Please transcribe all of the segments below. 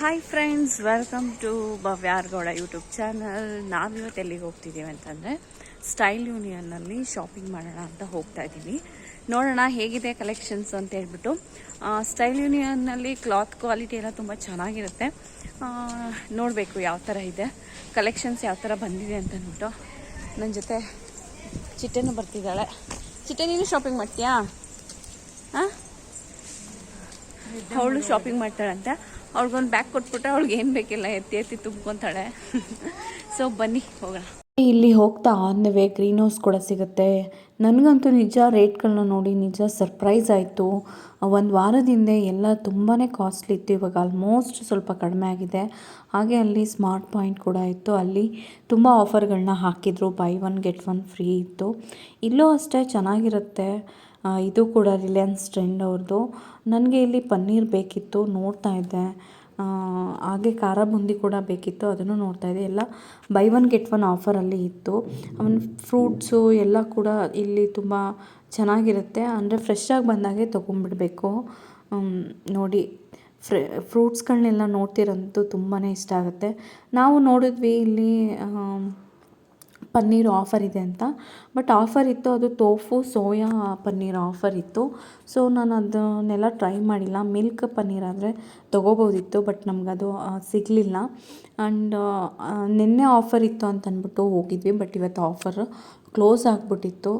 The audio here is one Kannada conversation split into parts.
Hi friends welcome to Bhavya Gowda YouTube channel ನಾವಿವತ್ತು ಎಲ್ಲಿಗೆ ಹೋಗ್ತಿದ್ದೀವಿ ಅಂತಂದರೆ ಸ್ಟೈಲ್ ಯೂನಿಯನ್ನಲ್ಲಿ ಶಾಪಿಂಗ್ ಮಾಡೋಣ ಅಂತ ಹೋಗ್ತಾ ಇದ್ದೀವಿ. ನೋಡೋಣ ಹೇಗಿದೆ ಕಲೆಕ್ಷನ್ಸ್ ಅಂತ ಹೇಳ್ಬಿಟ್ಟು. ಸ್ಟೈಲ್ ಯೂನಿಯನ್ನಲ್ಲಿ ಕ್ಲಾತ್ ಕ್ವಾಲಿಟಿ ಎಲ್ಲ ತುಂಬ ಚೆನ್ನಾಗಿರುತ್ತೆ. ನೋಡಬೇಕು ಯಾವ ಥರ ಇದೆ. ಕಲೆಕ್ಷನ್ಸ್ ಯಾವ ಥರ ಬಂದಿದೆ ಅಂತ ಅಂದ್ಬಿಟ್ಟು. ನನ್ನ ಜೊತೆ ಚಿಟ್ಟೆನೂ ಬರ್ತಿದ್ದಾಳೆ. ಚಿಟ್ಟೆ, ನೀನು ಶಾಪಿಂಗ್ ಮಾಡ್ತೀಯಾ? ಹಾಂ ಅವಳು ಶಾಪಿಂಗ್ ಮಾಡ್ತಾಳಂತೆ. ಅವ್ಳಿಗೊಂದು ಬ್ಯಾಗ್ ಕೊಟ್ಬಿಟ್ರೆ ಅವ್ಳಿಗೆ ಏನು ಬೇಕಿಲ್ಲ, ಎತ್ತಿ ಎತ್ತಿ ತುಂಬ್ಕೊತಾಳೆ. ಸೊ ಬನ್ನಿ, ಹೋಗೋಣ. ಇಲ್ಲಿ ಹೋಗ್ತಾ on the way green house ಕೂಡ ಸಿಗುತ್ತೆ. ನನಗಂತೂ ನಿಜ ರೇಟ್ಗಳನ್ನ ನೋಡಿ ನಿಜ ಸರ್ಪ್ರೈಸ್ ಆಯಿತು. ಒಂದು ವಾರದಿಂದ ಎಲ್ಲ ತುಂಬಾ ಕಾಸ್ಟ್ಲಿ ಇತ್ತು, ಇವಾಗ ಆಲ್ಮೋಸ್ಟ್ ಸ್ವಲ್ಪ ಕಡಿಮೆ ಆಗಿದೆ. ಹಾಗೆ ಅಲ್ಲಿ ಸ್ಮಾರ್ಟ್ ಪಾಯಿಂಟ್ ಕೂಡ ಇತ್ತು. ಅಲ್ಲಿ ತುಂಬ ಆಫರ್ಗಳನ್ನ ಹಾಕಿದ್ರು buy one get one free ಇತ್ತು. ಇಲ್ಲೂ ಅಷ್ಟೇ ಚೆನ್ನಾಗಿರುತ್ತೆ. ಇದು ಕೂಡ ರಿಲಯನ್ಸ್ ಟ್ರೆಂಡ್ ಅವ್ರದ್ದು ನನಗೆ ಇಲ್ಲಿ ಪನ್ನೀರ್ ಬೇಕಿತ್ತು, ನೋಡ್ತಾ ಇದ್ದೆ. ಹಾಗೆ ಖಾರ ಬುಂದಿ ಕೂಡ ಬೇಕಿತ್ತು, ಅದನ್ನು ನೋಡ್ತಾ ಇದ್ದೆ. ಎಲ್ಲ ಬೈ ಒನ್ ಗೆಟ್ ಒನ್ ಆಫರಲ್ಲಿ ಇತ್ತು. ಆಮೇಲೆ ಫ್ರೂಟ್ಸು ಎಲ್ಲ ಕೂಡ ಇಲ್ಲಿ ತುಂಬ ಚೆನ್ನಾಗಿರುತ್ತೆ. ಅಂದರೆ ಫ್ರೆಶ್ಶಾಗಿ ಬಂದಾಗೆ ತೊಗೊಂಡ್ಬಿಡ್ಬೇಕು. ನೋಡಿ, ಫ್ರೆ ಫ್ರೂಟ್ಸ್ಗಳನ್ನೆಲ್ಲ ನೋಡ್ತಿರೋಂಥದ್ದು ತುಂಬಾ ಇಷ್ಟ ಆಗುತ್ತೆ. ನಾವು ನೋಡಿದ್ವಿ ಇಲ್ಲಿ ಪನ್ನೀರ್ ಆಫರ್ ಇದೆ ಅಂತ. ಬಟ್ ಆಫರ್ ಇತ್ತು, ಅದು ತೋಫು, ಸೋಯಾ ಪನ್ನೀರ್ ಆಫರ್ ಇತ್ತು. ಸೊ ನಾನು ಅದನ್ನೆಲ್ಲ ಟ್ರೈ ಮಾಡಿಲ್ಲ. ಮಿಲ್ಕ್ ಪನ್ನೀರ್ ಆದರೆ ತೊಗೋಬೋದಿತ್ತು, ಬಟ್ ನಮಗದು ಸಿಗಲಿಲ್ಲ. ಆ್ಯಂಡ್ ನಿನ್ನೆ ಆಫರ್ ಇತ್ತು ಅಂತ ಅಂದ್ಬಿಟ್ಟು ಹೋಗಿದ್ವಿ, ಬಟ್ ಇವತ್ತು ಆಫರ್ ಕ್ಲೋಸ್ ಆಗಿಬಿಟ್ಟಿತ್ತು.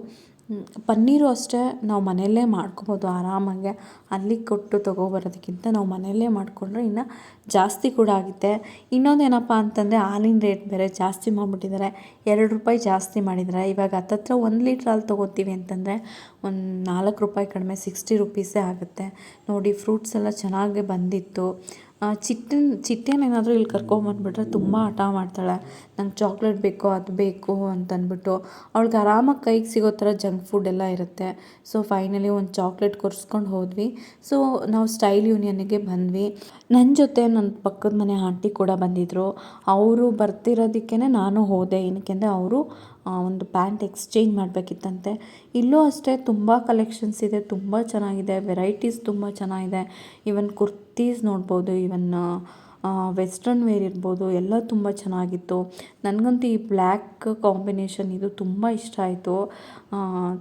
ಪನ್ನೀರು ಅಷ್ಟೇ ನಾವು ಮನೆಯಲ್ಲೇ ಮಾಡ್ಕೊಬೋದು ಆರಾಮಾಗೆ. ಅಲ್ಲಿ ಕೊಟ್ಟು ತೊಗೊಬರೋದಕ್ಕಿಂತ ನಾವು ಮನೆಯಲ್ಲೇ ಮಾಡಿಕೊಂಡ್ರೆ ಇನ್ನು ಜಾಸ್ತಿ ಕೂಡ ಆಗುತ್ತೆ. ಇನ್ನೊಂದೇನಪ್ಪ ಅಂತಂದರೆ ಹಾಲಿನ ರೇಟ್ ಬೇರೆ ಜಾಸ್ತಿ ಮಾಡಿಬಿಟ್ಟಿದ್ದಾರೆ. ಎರಡು ರೂಪಾಯಿ ಜಾಸ್ತಿ ಮಾಡಿದ್ದಾರೆ. ಇವಾಗ ಹತ್ತತ್ರ ಒಂದು ಲೀಟ್ರ್ ಹಾಲು ತೊಗೋತೀವಿ ಅಂತಂದರೆ ಒಂದು ನಾಲ್ಕು ರೂಪಾಯಿ ಕಡಿಮೆ ಸಿಕ್ಸ್ಟಿ ರುಪೀಸೇ ಆಗುತ್ತೆ. ನೋಡಿ ಫ್ರೂಟ್ಸ್ ಎಲ್ಲ ಚೆನ್ನಾಗಿ ಬಂದಿತ್ತು. ಆ, ಚಿಟ್ಟನ್ ಚಿಟ್ಟೇನೇನಾದರೂ ಇಲ್ಲಿ ಕರ್ಕೊಂಬಂದ್ಬಿಟ್ರೆ ತುಂಬ ಹಠ ಮಾಡ್ತಾಳೆ. ನಂಗೆ ಚಾಕ್ಲೇಟ್ ಬೇಕು ಅದು ಬೇಕು ಅಂತಂದ್ಬಿಟ್ಟು ಅವ್ಳಿಗೆ ಆರಾಮಾಗಿ ಕೈಗೆ ಸಿಗೋ ಥರ ಜಂಕ್ ಫುಡ್ ಎಲ್ಲ ಇರುತ್ತೆ. ಸೊ ಫೈನಲಿ ಒಂದು ಚಾಕ್ಲೇಟ್ ಕೊರ್ಸ್ಕೊಂಡು ಹೋದ್ವಿ. ಸೊ ನಾವು ಸ್ಟೈಲ್ ಯೂನಿಯನ್ನಿಗೆ ಬಂದ್ವಿ. ನನ್ನ ಜೊತೆ ನನ್ನ ಪಕ್ಕದ ಮನೆ ಆಂಟಿ ಕೂಡ ಬಂದಿದ್ದರು ಅವರು ಬರ್ತಿರೋದಕ್ಕೇ ನಾನು ಹೋದೆ. ಏನಕ್ಕೆಂದರೆ ಅವರು ಒಂದು ಪ್ಯಾಂಟ್ ಎಕ್ಸ್ಚೇಂಜ್ ಮಾಡಬೇಕಿತ್ತಂತೆ. ಇಲ್ಲೂ ಅಷ್ಟೇ ತುಂಬ ಕಲೆಕ್ಷನ್ಸ್ ಇದೆ. ತುಂಬ ಚೆನ್ನಾಗಿದೆ. ವೆರೈಟೀಸ್ ತುಂಬ ಚೆನ್ನಾಗಿದೆ. ಇವನ್ ಕುರ್ತೀಸ್ ನೋಡ್ಬೋದು ಇವನ್ ವೆಸ್ಟರ್ನ್ ವೇರ್ ಇರ್ಬೋದು, ಎಲ್ಲ ತುಂಬ ಚೆನ್ನಾಗಿತ್ತು. ನನಗಂತೂ ಈ ಬ್ಲ್ಯಾಕ್ ಕಾಂಬಿನೇಷನ್ ಇದು ತುಂಬ ಇಷ್ಟ ಆಯಿತು.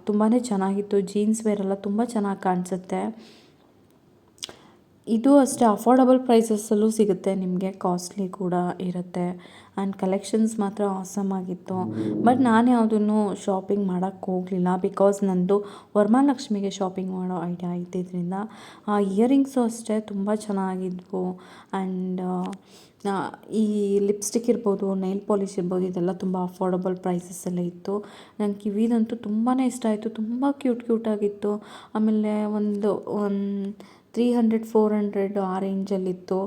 ತುಂಬಾ ಚೆನ್ನಾಗಿತ್ತು. ಜೀನ್ಸ್ ವೇರೆಲ್ಲ ತುಂಬ ಚೆನ್ನಾಗಿ ಕಾಣಿಸುತ್ತೆ. ಇದು ಅಷ್ಟೇ ಅಫೋರ್ಡಬಲ್ ಪ್ರೈಸಸ್ಸಲ್ಲೂ ಸಿಗುತ್ತೆ, ನಿಮಗೆ ಕಾಸ್ಟ್ಲಿ ಕೂಡ ಇರುತ್ತೆ. ಆ್ಯಂಡ್ ಕಲೆಕ್ಷನ್ಸ್ ಮಾತ್ರ ಆಸಮ್ ಆಗಿತ್ತು. ಬಟ್ ನಾನು ಯಾವುದನ್ನು ಶಾಪಿಂಗ್ ಮಾಡೋಕ್ಕೆ ಹೋಗಲಿಲ್ಲ ಬಿಕಾಸ್ ನಂದು ವರಮಹಾಲಕ್ಷ್ಮಿಗೆ ಶಾಪಿಂಗ್ ಮಾಡೋ ಐಡಿಯಾ ಇದ್ದಿದ್ದರಿಂದ ಆ ಇಯರಿಂಗ್ಸು ಅಷ್ಟೇ ತುಂಬ ಚೆನ್ನಾಗಿದ್ವು. ಆ್ಯಂಡ್ ಈ ಲಿಪ್ಸ್ಟಿಕ್ ಇರ್ಬೋದು ನೈಲ್ ಪಾಲಿಶ್ ಇರ್ಬೋದು, ಇದೆಲ್ಲ ತುಂಬ ಅಫೋರ್ಡಬಲ್ ಪ್ರೈಸಸ್ಸಲ್ಲೇ ಇತ್ತು. ನಂಗೆ ಕಿವಿದಂತೂ ತುಂಬಾ ಇಷ್ಟ ಆಯಿತು, ತುಂಬ ಕ್ಯೂಟ್ ಕ್ಯೂಟಾಗಿತ್ತು ಆಮೇಲೆ ಒಂದು ಒಂದು ತ್ರೀ ಹಂಡ್ರೆಡ್ ಫೋರ್ ಹಂಡ್ರೆಡ್ ಆ ರೇಂಜಲ್ಲಿತ್ತು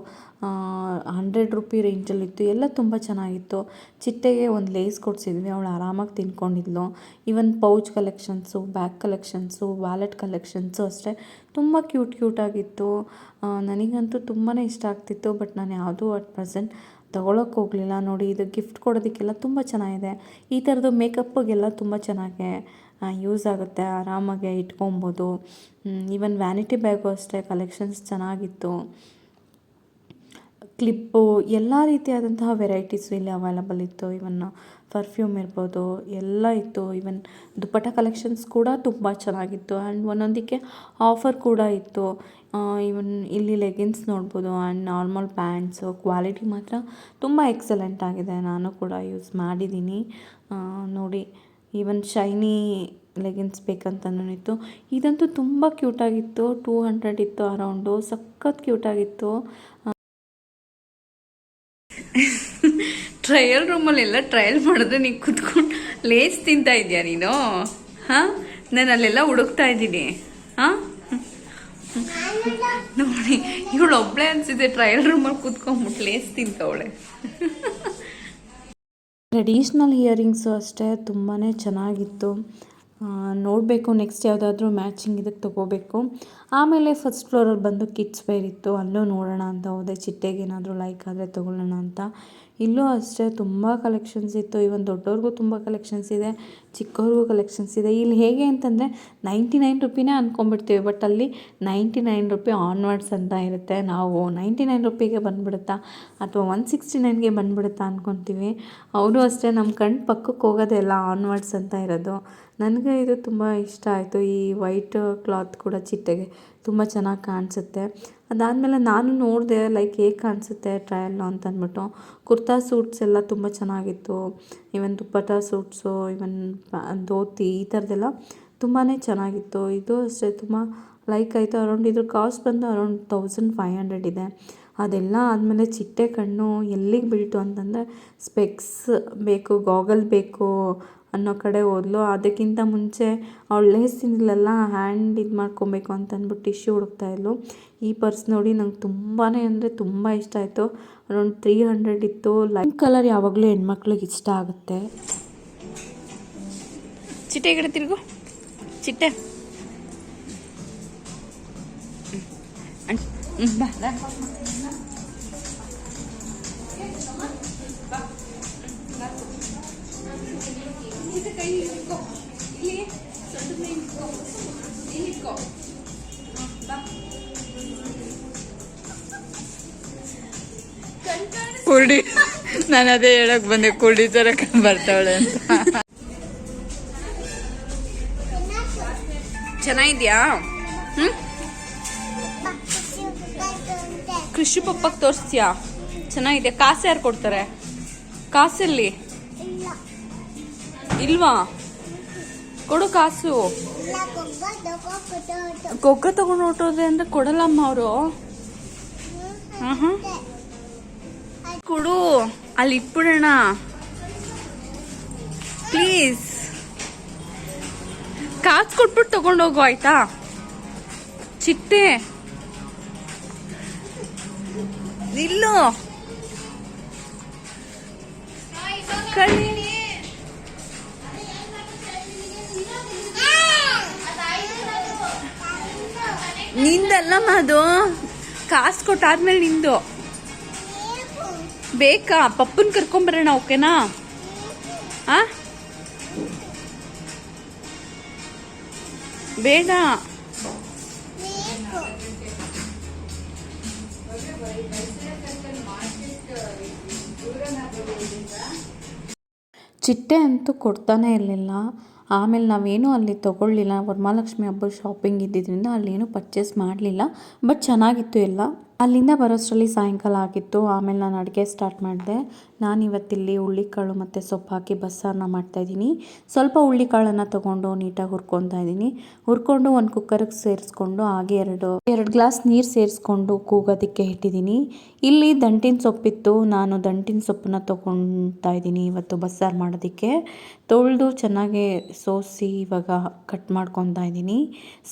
ಹಂಡ್ರೆಡ್ ರುಪಿ ರೇಂಜಲ್ಲಿತ್ತು ಎಲ್ಲ ತುಂಬ ಚೆನ್ನಾಗಿತ್ತು. ಚಿಟ್ಟೆಗೆ ಒಂದು ಲೇಸ್ ಕೊಡಿಸಿದ್ವಿ. ಅವಳು ಆರಾಮಾಗಿ ತಿನ್ಕೊಂಡಿದ್ಲು. Even pouch collections bag collections wallet collections ಅಷ್ಟೇ ತುಂಬ ಕ್ಯೂಟ್ ಆಗಿತ್ತು. ನನಗಂತೂ ತುಂಬಾ ಇಷ್ಟ ಆಗ್ತಿತ್ತು. ಬಟ್ ನಾನು ಯಾವುದೂ ಅಟ್ ಪ್ರೆಸೆಂಟ್ ತೊಗೊಳಕ್ಕೆ ಹೋಗಲಿಲ್ಲ. ನೋಡಿ, ಇದು ಗಿಫ್ಟ್ ಕೊಡೋದಕ್ಕೆಲ್ಲ ತುಂಬ ಚೆನ್ನಾಗಿದೆ. ಈ ಥರದ್ದು ಮೇಕಪ್ಪಿಗೆಲ್ಲ ತುಂಬ ಚೆನ್ನಾಗಿ ಯೂಸ್ ಆಗುತ್ತೆ, ಆರಾಮಾಗಿ ಇಟ್ಕೊಬೋದು. ಈವನ್ ವ್ಯಾನಿಟಿ ಬ್ಯಾಗು ಅಷ್ಟೇ ಕಲೆಕ್ಷನ್ಸ್ ಚೆನ್ನಾಗಿತ್ತು. ಕ್ಲಿಪ್ಪು ಎಲ್ಲ ರೀತಿಯಾದಂತಹ ವೆರೈಟೀಸು ಇಲ್ಲಿ ಅವೈಲಬಲ್ ಇತ್ತು. ಇವನ್ ಪರ್ಫ್ಯೂಮ್ ಇರ್ಬೋದು, ಎಲ್ಲ ಇತ್ತು. ಇವನ್ ದುಪ್ಪಟ್ಟ ಕಲೆಕ್ಷನ್ಸ್ ಕೂಡ ತುಂಬ ಚೆನ್ನಾಗಿತ್ತು. ಆ್ಯಂಡ್ ಒಂದೊಂದಕ್ಕೆ ಆಫರ್ ಕೂಡ ಇತ್ತು. ಇವನ್ ಇಲ್ಲಿ ಲೆಗಿನ್ಸ್ ನೋಡ್ಬೋದು ಆ್ಯಂಡ್ ನಾರ್ಮಲ್ ಪ್ಯಾಂಟ್ಸು ಕ್ವಾಲಿಟಿ ಮಾತ್ರ ತುಂಬ ಎಕ್ಸಲೆಂಟ್ ಆಗಿದೆ. ನಾನು ಕೂಡ ಯೂಸ್ ಮಾಡಿದ್ದೀನಿ. ನೋಡಿ. ಈವನ್ ಶೈನಿ ಲೆಗಿನ್ಸ್ ಬೇಕಂತನೂ ಇದಂತೂ ತುಂಬ ಕ್ಯೂಟಾಗಿತ್ತು. ಟೂ ಹಂಡ್ರೆಡ್ ಇತ್ತು ಅರೌಂಡು. ಸಖತ್ ಕ್ಯೂಟಾಗಿತ್ತು. ಟ್ರಯಲ್ ರೂಮಲ್ಲೆಲ್ಲ ಟ್ರಯಲ್ ಮಾಡಿದ್ರೆ ನೀನು ಕುತ್ಕೊಂಡು ಲೇಸ್ ತಿಂತಾ ಇದೆಯಾ ನೀನು? ಹಾಂ? ನಾನು ಅಲ್ಲೆಲ್ಲ ಹುಡುಕ್ತಾ ಇದ್ದೀನಿ. ಹಾಂ? ನೋಡಿ ಇವಳು ಒಬ್ಳೆ ಅನಿಸಿದೆ ಟ್ರಯಲ್ ರೂಮಲ್ಲಿ ಕುತ್ಕೊಂಬಿಟ್ಟು ಲೇಸ್ ತಿಂತವಳೆ. ಟ್ರೆಡಿಷ್ನಲ್ ಇಯರಿಂಗ್ಸು ಅಷ್ಟೇ ತುಂಬಾ ಚೆನ್ನಾಗಿತ್ತು. ನೋಡಬೇಕು, ನೆಕ್ಸ್ಟ್ ಯಾವುದಾದ್ರೂ ಮ್ಯಾಚಿಂಗ್ ಇದಕ್ಕೆ ತೊಗೋಬೇಕು. ಆಮೇಲೆ ಫಸ್ಟ್ ಫ್ಲೋರಲ್ಲಿ ಬಂದು ಕಿಡ್ಸ್ ವೇರ್ ಇತ್ತು, ಅಲ್ಲೂ ನೋಡೋಣ ಅಂತ ಹೋದೆ. ಚಿಟ್ಟೆಗೆ ಏನಾದರೂ ಲೈಕ್ ಆದರೆ ತೊಗೊಳ್ಳೋಣ ಅಂತ. ಇಲ್ಲೂ ಅಷ್ಟೇ ತುಂಬ ಕಲೆಕ್ಷನ್ಸ್ ಇತ್ತು. ಇವನ್ ದೊಡ್ಡವ್ರಿಗೂ ತುಂಬ ಕಲೆಕ್ಷನ್ಸ್ ಇದೆ, ಚಿಕ್ಕವ್ರಿಗೂ ಕಲೆಕ್ಷನ್ಸ್ ಇದೆ. ಇಲ್ಲಿ ಹೇಗೆ ಅಂತಂದರೆ ನೈಂಟಿ ನೈನ್ ರುಪಿನೇ ಅಂದ್ಕೊಂಡ್ಬಿಡ್ತೀವಿ ಬಟ್ ಅಲ್ಲಿ ನೈಂಟಿ ನೈನ್ ರುಪಿ ಆನ್ವರ್ಡ್ಸ್ ಅಂತ ಇರುತ್ತೆ. ನಾವು ನೈಂಟಿ ನೈನ್ ರುಪಿಗೆ ಬಂದುಬಿಡುತ್ತಾ ಅಥವಾ ಒನ್ ಸಿಕ್ಸ್ಟಿ ನೈನ್ಗೆ ಬಂದುಬಿಡುತ್ತಾ ಅಂದ್ಕೊತೀವಿ ಅವರು ಅಷ್ಟೇ ನಮ್ಮ ಕಣ್ಣು ಪಕ್ಕಕ್ಕೆ ಹೋಗೋದೇ ಇಲ್ಲ ಆನ್ವರ್ಡ್ಸ್ ಅಂತ ಇರೋದು. ನನಗೆ ಇದು ತುಂಬ ಇಷ್ಟ ಆಯಿತು. ಈ ವೈಟ್ ಕ್ಲಾತ್ ಕೂಡ ಚಿಟ್ಟೆಗೆ ತುಂಬ ಚೆನ್ನಾಗಿ ಕಾಣಿಸುತ್ತೆ. ಅದಾದಮೇಲೆ ನಾನು ನೋಡಿದೆ ಲೈಕ್ ಹೇಗೆ ಕಾಣಿಸುತ್ತೆ ಟ್ರಯಲ್ಲು ಅಂತಂದ್ಬಿಟ್ಟು ಕುರ್ತಾ ಸೂಟ್ಸ್ ಎಲ್ಲ ತುಂಬ ಚೆನ್ನಾಗಿತ್ತು. ಇವನ್ ದುಪ್ಪಟ್ಟ ಸೂಟ್ಸು ಇವನ್ ಧೋತಿ ಈ ಥರದ್ದೆಲ್ಲ ತುಂಬಾ ಚೆನ್ನಾಗಿತ್ತು. ಇದು ಅಷ್ಟೇ, ತುಂಬ ಲೈಕ್ ಆಯಿತು. ಅರೌಂಡ್ ಇದ್ರ ಕಾಸ್ಟ್ ಬಂದು ಅರೌಂಡ್ ತೌಸಂಡ್ ಫೈವ್ ಹಂಡ್ರೆಡ್ ಇದೆ. ಅದೆಲ್ಲ ಆದಮೇಲೆ ಚಿಟ್ಟೆ ಕಣ್ಣು ಎಲ್ಲಿಗೆ ಬೀಳ್ತು ಅಂತಂದರೆ ಸ್ಪೆಕ್ಸ್ ಬೇಕು ಗಾಗಲ್ ಬೇಕು ಅನ್ನೋ ಕಡೆ ಹೋದ್ಲು. ಅದಕ್ಕಿಂತ ಮುಂಚೆ ಅವಳು ಲೇಸಿನಲ್ಲೆಲ್ಲ ಹ್ಯಾಂಡ್ ಇದು ಮಾಡ್ಕೊಬೇಕು ಅಂತ ಅಂದ್ಬಿಟ್ಟು ಟಿಶ್ಯೂ ಹುಡುಕ್ತಾ ಇದ್ಲು. ಈ ಪರ್ಸ್ ನೋಡಿ ನಂಗೆ ತುಂಬಾ ಅಂದರೆ ತುಂಬ ಇಷ್ಟ ಆಯಿತು. ಅರೌಂಡ್ ತ್ರೀ ಹಂಡ್ರೆಡ್ ಇತ್ತು. ಲೈಟ್ ಕಲರ್ ಯಾವಾಗಲೂ ಹೆಣ್ಮಕ್ಳಿಗೆ ಇಷ್ಟ ಆಗುತ್ತೆ. ಚಿಟ್ಟೆ ಗಿಡ ತಿರುಗು. ಚಿಟ್ಟೆ. ಬಾ. ನಾನು ಅದೇ ಹೇಳಕ್ ಬಂದೆ, ಕುರುಡಿ ತರ ಬರ್ತಾವಳೆ ಅಂತ. ಚೆನ್ನಾಗಿದ್ಯಾ? ಹ್ಮ್? ಕೃಷಿ ಪಪ್ಪಕ್ಕೆ ತೋರಿಸ್ತೀಯಾ? ಚೆನ್ನಾಗಿದೆ. ಕಾಸು ಯಾರು ಕೊಡ್ತಾರೆ? ಕಾಸಲ್ಲಿ? ಇಲ್ವಾ? ಕೊಡು ಕಾಸು. ಗೊಗ್ಗ ತಗೊಂಡು ಹೊಟ್ಟೋದೆ ಅಂದ್ರೆ ಕೊಡಲ್ಲಮ್ಮ ಅವರು? ಕೊಡು. ಅಲ್ಲಿ ಇಟ್ಬಿಡೋಣ. ಪ್ಲೀಸ್ ಕಾಸು ಕೊಟ್ಬಿಟ್ಟು ತಗೊಂಡೋಗು, ಆಯ್ತಾ? ಚಿಟ್ಟೆ. ನಿಲ್ಲು. ಕಳಿ ನಿಂದಲ್ಲಮ್ಮ ಅದು ಕಾಸು ಕೊಟ್ಟಾದ್ಮೇಲೆ ನಿಂದು. ಬೇಕಾ? ಪಪ್ಪನ್ ಕರ್ಕೊಂಬರೋಣ ಓಕೆನಾ? ಆ? ಬೇಡ. ಚಿಟ್ಟೆ ಅಂತೂ ಕೊಡ್ತಾನೆ ಇರಲಿಲ್ಲ. ಆಮೇಲೆ ನಾವೇನು ಅಲ್ಲಿ ತಗೊಳ್ಳಿಲ್ಲ. ವರಮಹಾಲಕ್ಷ್ಮಿ ಹಬ್ಬದ ಶಾಪಿಂಗ್ ಇದ್ದಿದ್ದರಿಂದ ಅಲ್ಲೇನು ಪರ್ಚೇಸ್ ಮಾಡಲಿಲ್ಲ. ಬಟ್ ಚೆನ್ನಾಗಿತ್ತು ಎಲ್ಲ. ಅಲ್ಲಿಂದ ಬರೋಷ್ಟರಲ್ಲಿ ಸಾಯಂಕಾಲ ಆಗಿತ್ತು. ಆಮೇಲೆ ನಾನು ಅಡುಗೆ ಸ್ಟಾರ್ಟ್ ಮಾಡಿದೆ. ನಾನು ಇವತ್ತಿಲ್ಲಿ ಹುಳ್ಳಿಕಾಳು ಮತ್ತು ಸೊಪ್ಪು ಹಾಕಿ ಬಸ್ಸಾರನ್ನ ಮಾಡ್ತಾಯಿದ್ದೀನಿ ಸ್ವಲ್ಪ ಹುಳ್ಳಿಕಾಳನ್ನು ತೊಗೊಂಡು ನೀಟಾಗಿ ಹುರ್ಕೊತಾ ಇದ್ದೀನಿ. ಹುರ್ಕೊಂಡು ಒಂದು ಕುಕ್ಕರ್ಗೆ ಸೇರಿಸ್ಕೊಂಡು ಹಾಗೆ ಎರಡು ಎರಡು ಗ್ಲಾಸ್ ನೀರು ಸೇರಿಸ್ಕೊಂಡು ಕೂಗೋದಕ್ಕೆ ಇಟ್ಟಿದ್ದೀನಿ. ಇಲ್ಲಿ ದಂಟಿನ ಸೊಪ್ಪಿತ್ತು. ನಾನು ದಂಟಿನ ಸೊಪ್ಪನ್ನ ತೊಗೊತಾ ಇದ್ದೀನಿ ಇವತ್ತು ಬಸ್ಸಾರು ಮಾಡೋದಕ್ಕೆ. ತೊಳೆದು ಚೆನ್ನಾಗಿ ಸೋಸಿ ಇವಾಗ ಕಟ್ ಮಾಡ್ಕೊತಾ ಇದ್ದೀನಿ.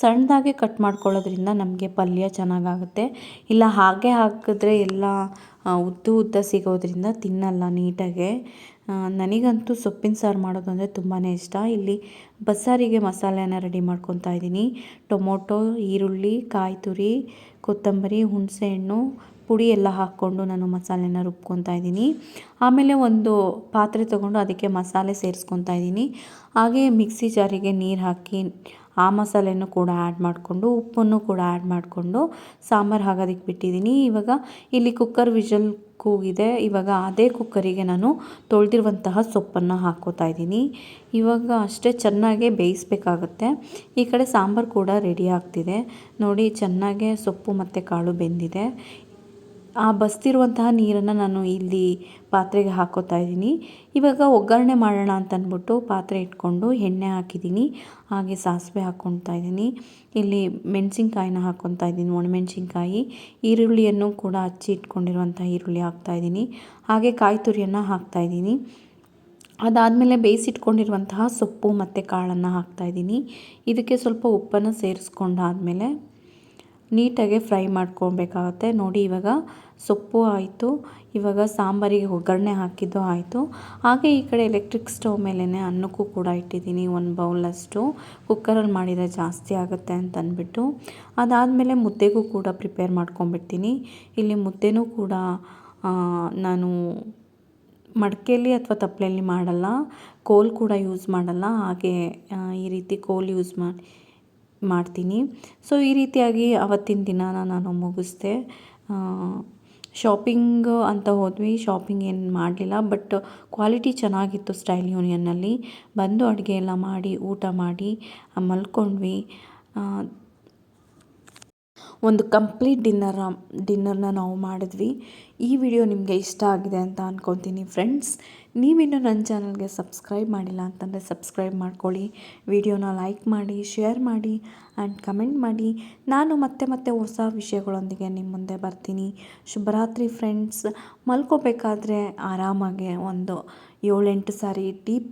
ಸಣ್ಣದಾಗೆ ಕಟ್ ಮಾಡ್ಕೊಳ್ಳೋದ್ರಿಂದ ನಮಗೆ ಪಲ್ಯ ಚೆನ್ನಾಗಾಗುತ್ತೆ. ಇಲ್ಲ ಹಾಗೆ ಹಾಕಿದ್ರೆ ಎಲ್ಲ ಉದ್ದ ಉದ್ದು ಸಿಗೋದ್ರಿಂದ ತಿನ್ನಲ್ಲ ನೀಟಾಗೆ. ನನಗಂತೂ ಸೊಪ್ಪಿನ ಸಾರು ಮಾಡೋದು ಅಂದರೆ ತುಂಬಾ ಇಷ್ಟ. ಇಲ್ಲಿ ಬಸ್ಸಾರಿಗೆ ಮಸಾಲೆನ ರೆಡಿ ಮಾಡ್ಕೊತಾ ಇದ್ದೀನಿ. ಟೊಮೊಟೊ, ಈರುಳ್ಳಿ ಕಾಯಿ ತುರಿ ಕೊತ್ತಂಬರಿ ಹುಣಸೆಹಣ್ಣು ಪುಡಿ ಎಲ್ಲ ಹಾಕ್ಕೊಂಡು ನಾನು ಮಸಾಲೆನ ರುಬ್ಕೊತಾ ಇದ್ದೀನಿ. ಆಮೇಲೆ ಒಂದು ಪಾತ್ರೆ ತೊಗೊಂಡು ಅದಕ್ಕೆ ಮಸಾಲೆ ಸೇರಿಸ್ಕೊತಾ ಇದ್ದೀನಿ. ಹಾಗೆ ಮಿಕ್ಸಿ ಜಾರಿಗೆ ನೀರು ಹಾಕಿ ಆ ಮಸಾಲೆಯನ್ನು ಕೂಡ ಆ್ಯಡ್ ಮಾಡಿಕೊಂಡು, ಉಪ್ಪನ್ನು ಕೂಡ ಆ್ಯಡ್ ಮಾಡಿಕೊಂಡು ಸಾಂಬಾರು ಹಾಕೋದಕ್ಕೆ ಬಿಟ್ಟಿದ್ದೀನಿ. ಇವಾಗ ಇಲ್ಲಿ ಕುಕ್ಕರ್ ವಿಷಲ್ ಕೂಗಿದೆ. ಇವಾಗ ಅದೇ ಕುಕ್ಕರಿಗೆ ನಾನು ತೊಳೆದಿರುವಂತಹ ಸೊಪ್ಪನ್ನು ಹಾಕೋತಾ ಇದ್ದೀನಿ. ಇವಾಗ ಅಷ್ಟೇ ಚೆನ್ನಾಗೆ ಬೇಯಿಸ್ಬೇಕಾಗತ್ತೆ. ಈ ಕಡೆ ಸಾಂಬಾರು ಕೂಡ ರೆಡಿ ಆಗ್ತಿದೆ. ನೋಡಿ, ಚೆನ್ನಾಗೆ ಸೊಪ್ಪು ಮತ್ತು ಕಾಳು ಬೆಂದಿದೆ. ಆ ಬಸ್ತಿರುವಂತಹ ನೀರನ್ನು ನಾನು ಇಲ್ಲಿ ಪಾತ್ರೆಗೆ ಹಾಕೋತಾ ಇದ್ದೀನಿ. ಇವಾಗ ಒಗ್ಗರಣೆ ಮಾಡೋಣ ಅಂತ ಅಂದ್ಬಿಟ್ಟು ಪಾತ್ರೆ ಇಟ್ಕೊಂಡು ಎಣ್ಣೆ ಹಾಕಿದ್ದೀನಿ. ಹಾಗೆ ಸಾಸಿವೆ ಹಾಕ್ಕೊತಾ ಇದ್ದೀನಿ. ಇಲ್ಲಿ ಮೆಣಸಿನ್ಕಾಯಿನ ಹಾಕ್ಕೊತಾ ಇದ್ದೀನಿ. ಒಣಮೆಣಸಿನ್ಕಾಯಿ, ಈರುಳ್ಳಿಯನ್ನು ಕೂಡ ಹಚ್ಚಿ ಇಟ್ಕೊಂಡಿರುವಂಥ ಈರುಳ್ಳಿ ಹಾಕ್ತಾ ಇದ್ದೀನಿ. ಹಾಗೆ ಕಾಯಿ ತುರಿಯನ್ನು ಹಾಕ್ತಾ ಇದ್ದೀನಿ. ಅದಾದಮೇಲೆ ಬೇಯಿಸಿಟ್ಕೊಂಡಿರುವಂತಹ ಸೊಪ್ಪು ಮತ್ತು ಕಾಳನ್ನು ಹಾಕ್ತಾಯಿದ್ದೀನಿ ಇದಕ್ಕೆ ಸ್ವಲ್ಪ ಉಪ್ಪನ್ನು ಸೇರಿಸ್ಕೊಂಡಾದಮೇಲೆ ನೀಟಾಗಿ ಫ್ರೈ ಮಾಡ್ಕೊಬೇಕಾಗತ್ತೆ ನೋಡಿ, ಇವಾಗ ಸೊಪ್ಪು ಆಯಿತು. ಇವಾಗ ಸಾಂಬಾರಿಗೆ ಒಗ್ಗರಣೆ ಹಾಕಿದ್ದು ಆಯಿತು. ಹಾಗೆ ಈ ಕಡೆ ಎಲೆಕ್ಟ್ರಿಕ್ ಸ್ಟವ್ ಮೇಲೇ ಅನ್ನಕ್ಕೂ ಕೂಡ ಇಟ್ಟಿದ್ದೀನಿ, ಒಂದು ಬೌಲಷ್ಟು ಕುಕ್ಕರಲ್ಲಿ ಮಾಡಿದರೆ ಜಾಸ್ತಿ ಆಗುತ್ತೆ ಅಂತ ಅಂದ್ಬಿಟ್ಟು. ಅದಾದಮೇಲೆ ಮುದ್ದೆಗೂ ಕೂಡ ಪ್ರಿಪೇರ್ ಮಾಡ್ಕೊಂಬಿಡ್ತೀನಿ ಇಲ್ಲಿ ಮುದ್ದೆನೂ ಕೂಡ ನಾನು ಮಡಕೆಯಲ್ಲಿ ಅಥವಾ ತಪ್ಪಲೆಯಲ್ಲಿ ಮಾಡಲ್ಲ. ಕೋಲ್ ಕೂಡ ಯೂಸ್ ಮಾಡಲ್ಲ. ಹಾಗೆ ಈ ರೀತಿ ಕೋಲ್ ಯೂಸ್ ಮಾಡಿ ಮಾಡ್ತೀನಿ. ಸೊ ಈ ರೀತಿಯಾಗಿ ಅವತ್ತಿನ ದಿನಾನ ನಾನು ಮುಗಿಸ್ದೆ. ಶಾಪಿಂಗ್ ಅಂತ ಹೋದ್ವಿ. ಶಾಪಿಂಗ್ ಏನು ಮಾಡಲಿಲ್ಲ ಬಟ್ ಕ್ವಾಲಿಟಿ ಚೆನ್ನಾಗಿತ್ತು ಸ್ಟೈಲ್ ಯೂನಿಯನ್ನಲ್ಲಿ ಬಂದು ಅಡುಗೆ ಎಲ್ಲ ಮಾಡಿ, ಊಟ ಮಾಡಿ ಮಲ್ಕೊಂಡ್ವಿ. ಒಂದು ಕಂಪ್ಲೀಟ್ ಡಿನ್ನರ್, ಡಿನ್ನರ್ನ ನಾವು ಮಾಡಿದ್ವಿ. ಈ ವಿಡಿಯೋ ನಿಮಗೆ ಇಷ್ಟ ಆಗಿದೆ ಅಂತ ಅಂದ್ಕೊತೀನಿ ಫ್ರೆಂಡ್ಸ್. ನೀವಿನ್ನೂ ನನ್ನ ಚಾನಲ್ಗೆ ಸಬ್ಸ್ಕ್ರೈಬ್ ಮಾಡಿಲ್ಲ ಅಂತಂದರೆ ಸಬ್ಸ್ಕ್ರೈಬ್ ಮಾಡ್ಕೊಳ್ಳಿ. ವಿಡಿಯೋನ ಲೈಕ್ ಮಾಡಿ, ಶೇರ್ ಮಾಡಿ ಆ್ಯಂಡ್ ಕಮೆಂಟ್ ಮಾಡಿ. ನಾನು ಮತ್ತೆ ಮತ್ತೆ ಹೊಸ ವಿಷಯಗಳೊಂದಿಗೆ ನಿಮ್ಮ ಮುಂದೆ ಬರ್ತೀನಿ. ಶುಭರಾತ್ರಿ ಫ್ರೆಂಡ್ಸ್. ಮಲ್ಕೋಬೇಕಾದ್ರೆ ಆರಾಮಾಗಿ ಒಂದು ಏಳೆಂಟು ಸಾರಿ ಡೀಪ್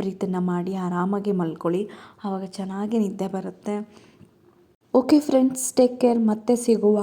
ಬ್ರೀತನ್ನು ಮಾಡಿ ಆರಾಮಾಗಿ ಮಲ್ಕೊಳ್ಳಿ. ಆವಾಗ ಚೆನ್ನಾಗಿ ನಿದ್ದೆ ಬರುತ್ತೆ. ಓಕೆ ಫ್ರೆಂಡ್ಸ್ ಟೇಕ್ ಕೇರ್ ಮತ್ತೆ ಸಿಗುವ.